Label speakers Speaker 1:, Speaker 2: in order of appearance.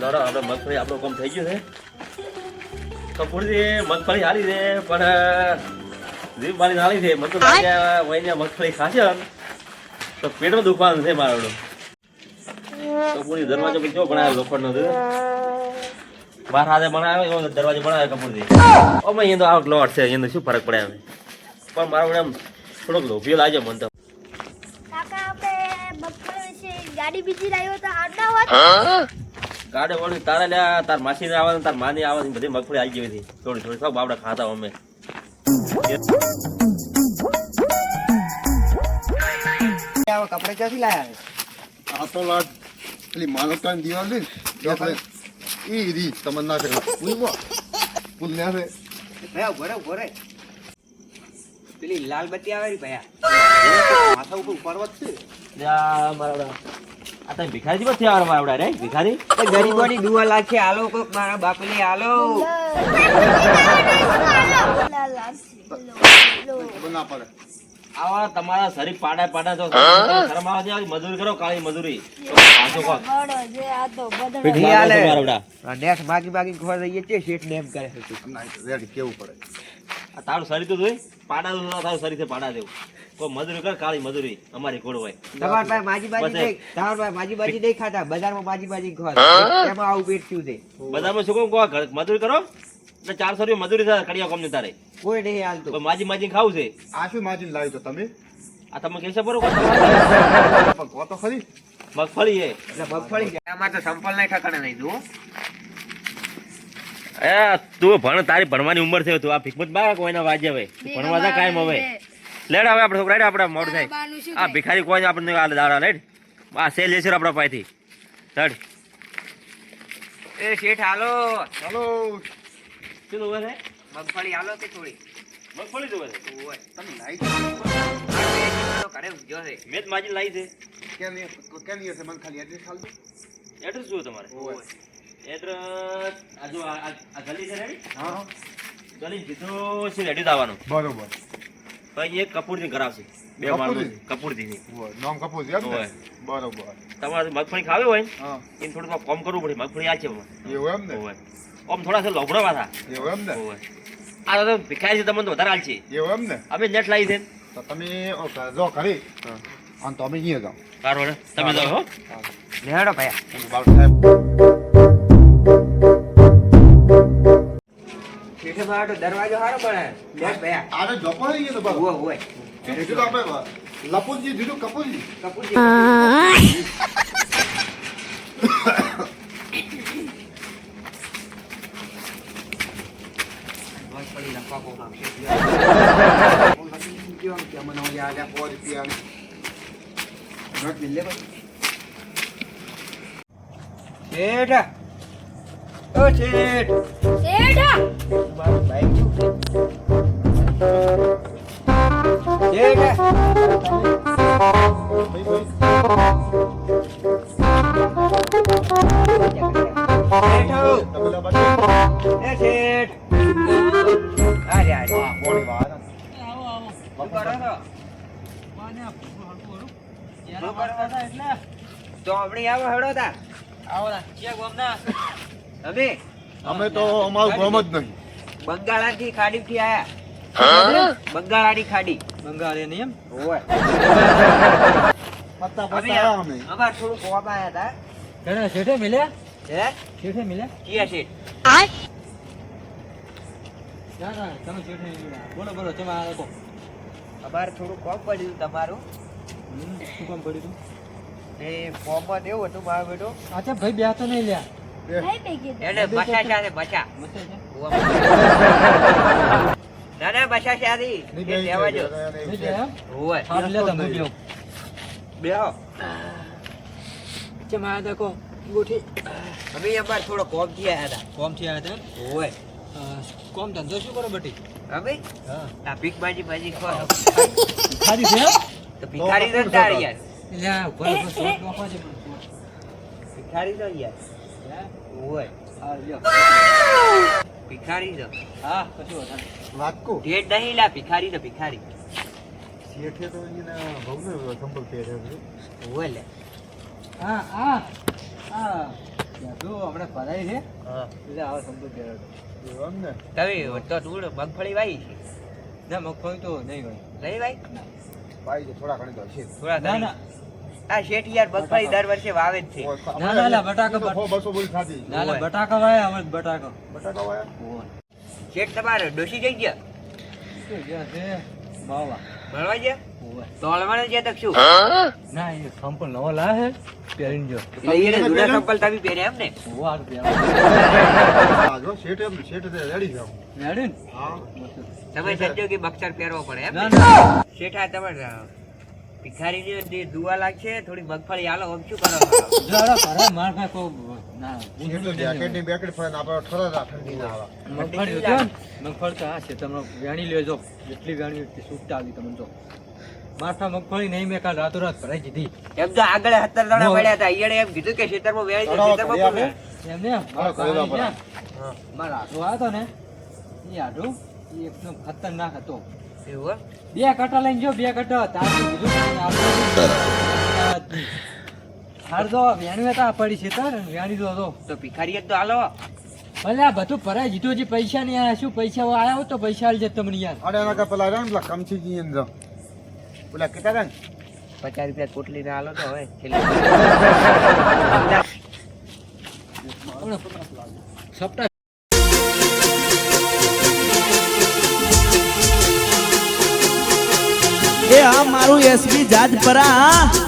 Speaker 1: લડો હવે મગફળી આપણું કામ થઈ ગયું છે. કપૂરજી મગફળી હારી છે પણ જીવ મારી હારી છે. મને તો લાગે વહીને મગફળી ખાશે તો પેટમાં દુખવાનું છે મારું કપૂરની દરવાજો પણ કેવો બનાવ્યો? લોખંડનો છે. બાર હાથે બનાવ્યો એવો દરવાજો બનાવ્યો કપૂરજી અમે અહીંયા તો આવો લોટ છે અહીંયા શું ફરક પડે હવે પણ મારો એમ થોડોક લોભીઓ લાગ્યો મને તો.
Speaker 2: કાકા આપણે બપોર ગાડી બીજી લાવ્યો તો આટલા વાત
Speaker 1: ગાડે વળી તારે લ્યા તાર માસી આવવાની ને તાર માની આવવાની બધી મગફળી આવી ગઈ હતી થોડી થોડી સૌ બાપડા ખાતા અમે.
Speaker 3: કપડે ક્યાંથી લાયા
Speaker 4: આ તો લાટ પેલી માનવતાની દિવાલ ને ઈ રી તમન્ના કરે પુલમાં ફૂલ ને આવે
Speaker 3: ભયા ઊભો રે પેલી લાલ બત્તી આવે રી ભયા માથા ઉપર પર્વત છે.
Speaker 1: લ્યા મારા આ તમે ભિખારી જેવા થયા મારા આવડા રે? ભિખારી?
Speaker 3: એ ગરીબોની દુઆ લાખે આલો કોક મારા બાપને આલો
Speaker 4: ખબર ના પડે
Speaker 1: આવા તમારા શરીર પાડા પાડા તો શરમ આવે છે મજૂરી કરો કાળી મજૂરી. પાછો કોક. મારા આવડા.
Speaker 3: નેટ માગી માગી ખોવા જઈએ છે શેઠ ને એમ કરે છે.
Speaker 4: કેવું પડે?
Speaker 1: આ તારું શરીર તો જોઈ? પાડા દઉં તારું શરીર છે પાડા દેવું કોઈ મજૂરી કર કાળી મજૂરી. અમારી હોય.
Speaker 3: તમાર ભાઈ માજી બાજી નહીં તમાર ભાઈ માજી બાજી નહીં ખાતા બજારમાં માજી બાજી ખવા એમાં આવું પેટ થયું છે.
Speaker 1: બજારમાં શું કહું? કહો, મજૂરી કરો. એટલે ચારસો રૂપિયા મજૂરી થાય કડિયા કોમ તારે.
Speaker 3: કોઈ નહીં હાલતું
Speaker 1: પણ માજી માજી ખાવું છે.
Speaker 4: આ શું માજી લાવ્યું તો તમે?
Speaker 1: આ તમે કહેશો બરોબર?
Speaker 4: કહો તો ખરી.
Speaker 1: મગફળી છે
Speaker 3: એટલે મગફળી આમાં તો સંપલ નહીં ઠકાણે નહીં જુઓ.
Speaker 1: એ તું ભણ તારી ભણવાની ઉંમર થયો તું આ ભીખમત બા કોઈના વાજે હવે? ભણવા જા કાયમ હવે. લેડ હવે આપણે છોકરા આપણે મોડ થાય. આ ભિખારી કોઈ આપણને આ દાડા લેડ. આ સેલ લેશે આપણા પાસેથી. ચડ.
Speaker 3: એ શેઠ હાલો.
Speaker 4: ચાલો
Speaker 1: શું જોવે છે?
Speaker 3: મગફળી હાલો કે થોડી
Speaker 1: મગફળી જોવે છે?
Speaker 3: ઓય.
Speaker 4: તમે
Speaker 3: લાઈ ઘરે ઊંઘ્યો છે.
Speaker 1: મેં જ માજી લાવી છે.
Speaker 4: કેમ કેમ હશે? મને ખાલી એડ્રેસ ખાલી
Speaker 1: એડ્રેસ શું તમારે?
Speaker 4: ઓય.
Speaker 1: એડ્રેસ આ જો આ આ- આ ગલી છે રેડી
Speaker 4: હા. હા.
Speaker 1: ગલી? સીધું છે રેડી આવવાનું
Speaker 4: બરોબર.
Speaker 1: એક કપૂરથી કરાવશે બે
Speaker 4: કપૂરથી?
Speaker 1: કપૂરથી.
Speaker 4: નામ કપૂર છે. બરોબર.
Speaker 1: તમારે મગફળી ખાવી હોય એને થોડું કોમ કરવું પડે મગફળી આ છે
Speaker 4: એવું એમ ને?
Speaker 1: ઓય. આમ થોડા છે લોભડા પાછા
Speaker 4: એવું એમ ને.
Speaker 1: આ તો ભિખારી છે તમને તો વધારે હાલ છે.
Speaker 4: એવું એમ ને?
Speaker 1: અમે નેટ લાવી છે.
Speaker 4: તો તમે જો ખરી અને તો અમે અહીંયા જાઓ.
Speaker 1: તમે જાઓ હો.
Speaker 3: લેડો ભાઈ.
Speaker 4: તમે બાબા સાહેબ.
Speaker 3: મારો દરવાજો સારો પડે લેટ ભયા.
Speaker 4: આને જોપો નહીં ગયો તો બાબા
Speaker 3: ઓય ઓય
Speaker 4: દીધું તો આપણે લપુનજી દીધું કપૂરજી
Speaker 3: કપૂરજી શેઠ ઓ શેઠ મારું બાઈક? શેઠ શેઠ
Speaker 4: તમે લો બાજુ.
Speaker 3: એ શેઠ અરે અરે
Speaker 4: હા, મોડી વાત.
Speaker 3: શું કરો છો? શું કરો છો? આવો હેડો તા અમે
Speaker 4: અમે તો અમારું ગામ જ નહીં.
Speaker 3: બંગાળાથી ખાડીથી આયા. બંગાળાની ખાડી.
Speaker 5: બંગાળી એમ?
Speaker 3: ઓય
Speaker 4: પત્તા
Speaker 3: અમે
Speaker 4: પત્તા આવ્યા અમે
Speaker 3: અમાર થોડું કોમ આયા તા.
Speaker 5: ઘણા શેઠે મિલ્યા?
Speaker 3: હે?
Speaker 5: શેઠે મિલ્યા?
Speaker 3: કિયા શેઠ?
Speaker 5: ના ના તમે શેઠે નહીં બોલો બોલો તમે આ લોકો.
Speaker 3: અમારે થોડું કોમ પડ્યું તમારું.
Speaker 5: શું કામ પડ્યું તું
Speaker 3: એ ફોર્મમાં એવું હતું મારો બેટો.
Speaker 5: અચ્છા ભાઈ બે તો નહીં લ્યા.
Speaker 3: બસા બસા. ના ના બસા
Speaker 5: બેહો. ચમ ગોઠી.
Speaker 3: અમે અમારે થોડો કોમથી આયા હતા.
Speaker 5: કોમથી આયા તા એમ? કોમ ધંધો શું કરો બટી?
Speaker 3: અમે?
Speaker 5: હા.
Speaker 3: આ ભીખ માજી માજી ખો.
Speaker 5: ખાધી છે
Speaker 3: તો ભિખારી તાર યાર
Speaker 5: છે.
Speaker 3: ભિખારી તો યાર.
Speaker 5: હે?
Speaker 3: ઓય
Speaker 5: હા,
Speaker 3: ભિખારી તો
Speaker 5: હા કશું વાંધો નહીં.
Speaker 3: નહીં લા ભિખારી ને ભિખારી
Speaker 4: શેઠે તો એના ભવને પહેર્યો છે
Speaker 3: ઓય લે
Speaker 5: હા હા હા તું હમણાં ભરાય છે એટલે આવા કર્યો
Speaker 4: એમ ને
Speaker 3: તવી તો તું મગફળી વાઈ છે
Speaker 5: ના મગફળી તો નહીં હોય
Speaker 3: નહીં ભાઈ
Speaker 4: ભાઈ તો થોડા ઘણી તો છે
Speaker 3: થોડા
Speaker 5: ના ના
Speaker 3: આ શેઠ યાર મગફળી દર વર્ષે વાવે જ છે.
Speaker 5: ના, ના, ના, બટાકા,
Speaker 4: ખાધી.
Speaker 5: ના ના બટાકા વાય અમે બટાકા.
Speaker 4: બટાકા વાયા?
Speaker 3: શેઠ તમારે ડોસી જઈ ગયા?
Speaker 5: શું છે? તે
Speaker 3: ભણવા ગયા?
Speaker 5: ઓવે.
Speaker 3: તો તો શું?
Speaker 5: ના એ સંપલ નવો લાવે પહેરીને જો.
Speaker 3: એટલે એને જૂના ચપ્પલ તમે પહેર્યા એમ ને
Speaker 5: ઓવો હારું પહેરવા.
Speaker 4: હા, જો શેઠ એમ શેઠ તે રેડી છે.
Speaker 5: રેડી
Speaker 4: હા.
Speaker 3: તમે સંજોગી બક્ષર પહેરવો પડે એમ
Speaker 5: ના
Speaker 3: ના. શેઠ આ તમારે ભિખારીની જે દુવા લાગશે થોડી મગફળી હાલો ઓમ શું કરો છો?
Speaker 5: જો માર પાસે કો ના
Speaker 4: શેઠ તો જેકેટની બેકેટ ફરે ને આપણે ઠરે ના ઠંડી ના આવા.
Speaker 5: મગફળી તો ને, મગફળી તો આ છે તમે વેણી લેજો. જેટલી વેણી એટલી સૂટ આવી તમને જો. માથા મગફળી નહીં મેં કાલ રાતોરાત ભરાઈ દીધી.
Speaker 3: એમ તો આગળ હતર
Speaker 5: દાણા
Speaker 3: પડ્યા હતા. અહીંયા એમ કીધું કે ખેતરમાં
Speaker 4: ચડાવો
Speaker 3: છે, ખેતરમાં પણ એમ
Speaker 5: એમને મારો. છે, મારો આઢો આવ્યો હતો ને એ આઢો એ એકદમ ખતરનાક હતો.
Speaker 3: એવું
Speaker 5: બે કટા લઈને જો બે કટો હાર દો વેણવે તો પડી છે તાર વેણી દો તો.
Speaker 3: તો ભિખારી તો હાલો.
Speaker 5: ભલે આ બધું ભરાય જીતો જે પૈસા નહીં આ શું પૈસા આવ્યા હોત તો પૈસા આલજે તમને યાર.
Speaker 4: અરે એના કા પેલા રહ્યા ને પેલા કમચીજી અંદર પેલા કેટલા ને
Speaker 3: પચાસ રૂપિયા કોટલી ને હાલો તો હવે
Speaker 5: સપ્તાહ
Speaker 6: એ આ મારું એસબી જાજપરા